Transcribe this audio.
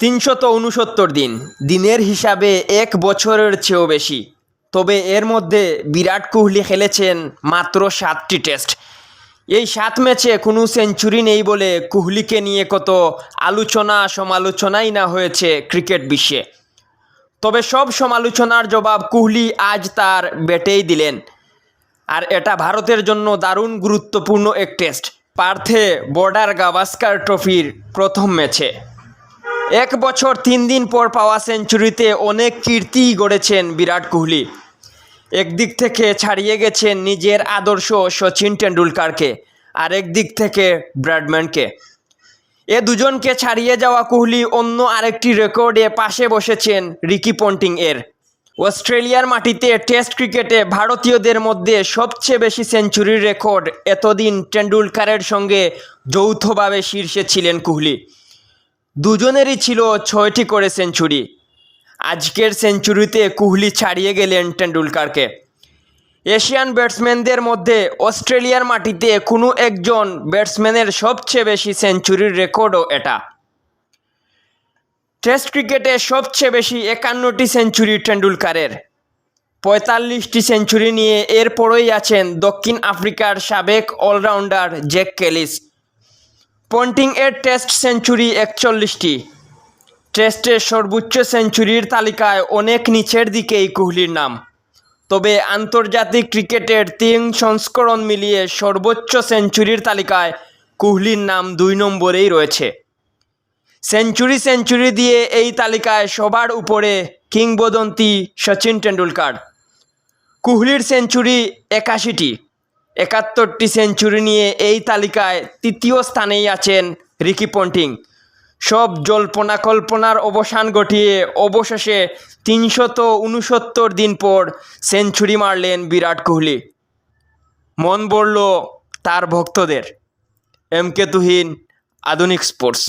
তিনশত উনসত্তর দিন। দিনের হিসাবে এক বছরের চেয়েও বেশি। তবে এর মধ্যে বিরাট কোহলি খেলেছেন মাত্র সাতটি টেস্ট। এই সাত ম্যাচে কোনো সেঞ্চুরি নেই বলে কোহলিকে নিয়ে কত আলোচনা সমালোচনাই না হয়েছে ক্রিকেট বিশ্বে। তবে সব সমালোচনার জবাব কোহলি আজ তার ব্যাটেই দিলেন। আর এটা ভারতের জন্য দারুণ গুরুত্বপূর্ণ এক টেস্ট। পার্থে বর্ডার গাভাস্কার ট্রফির প্রথম ম্যাচে। এক বছর তিন দিন পর পাওয়া সেঞ্চুরিতে অনেক কীর্তি গড়েছেন বিরাট কোহলি। একদিক থেকে ছাড়িয়ে গেছেন নিজের আদর্শ সচিন টেন্ডুলকারকে আর একদিক থেকে ব্র্যাডম্যানকে। এ দুজনকে ছাড়িয়ে যাওয়া কোহলি অন্য আরেকটি রেকর্ডে পাশে বসেছেন রিকি পন্টিং এর। অস্ট্রেলিয়ার মাটিতে টেস্ট ক্রিকেটে ভারতীয়দের মধ্যে সবচেয়ে বেশি সেঞ্চুরির রেকর্ড এতদিন টেন্ডুলকারের সঙ্গে যৌথভাবে শীর্ষে ছিলেন কোহলি। দুজনেরই ছিল ছয়টি করে সেঞ্চুরি। আজকের সেঞ্চুরিতে কোহলি ছাড়িয়ে গেলেন টেন্ডুলকারকে এশিয়ান ব্যাটসম্যানদের মধ্যে অস্ট্রেলিয়ার মাটিতে কোনো একজন ব্যাটসম্যানের সবচেয়ে বেশি সেঞ্চুরির রেকর্ডও এটা। টেস্ট ক্রিকেটে সবচেয়ে বেশি একান্নটি সেঞ্চুরি টেন্ডুলকারের পঁয়তাল্লিশটি সেঞ্চুরি নিয়ে এরপরই আছেন দক্ষিণ আফ্রিকার সাবেক অলরাউন্ডার জ্যাক কেলিস। পন্টিং এর টেস্ট সেঞ্চুরি একচল্লিশটি। টেস্টে সর্বোচ্চ সেঞ্চুরির তালিকায় অনেক নিচের দিকেই কোহলির নাম। তবে আন্তর্জাতিক ক্রিকেটের তিন সংস্করণ মিলিয়ে সর্বোচ্চ সেঞ্চুরির তালিকায় কোহলির নাম দুই নম্বরেই রয়েছে। সেঞ্চুরি সেঞ্চুরি দিয়ে এই তালিকায় সবার উপরে কিংবদন্তি সচিন টেন্ডুলকার কোহলির সেঞ্চুরি একাশিটি। একাত্তরটি সেঞ্চুরি নিয়ে এই তালিকায় তৃতীয় স্থানেই আছেন রিকি পন্টিং। সব জল্পনা কল্পনার অবসান ঘটিয়ে অবশেষে তিনশত উনসত্তর দিন পর সেঞ্চুরি মারলেন বিরাট কোহলি। মন বলল তার ভক্তদের। এম কে তুহিন, আধুনিক স্পোর্টস।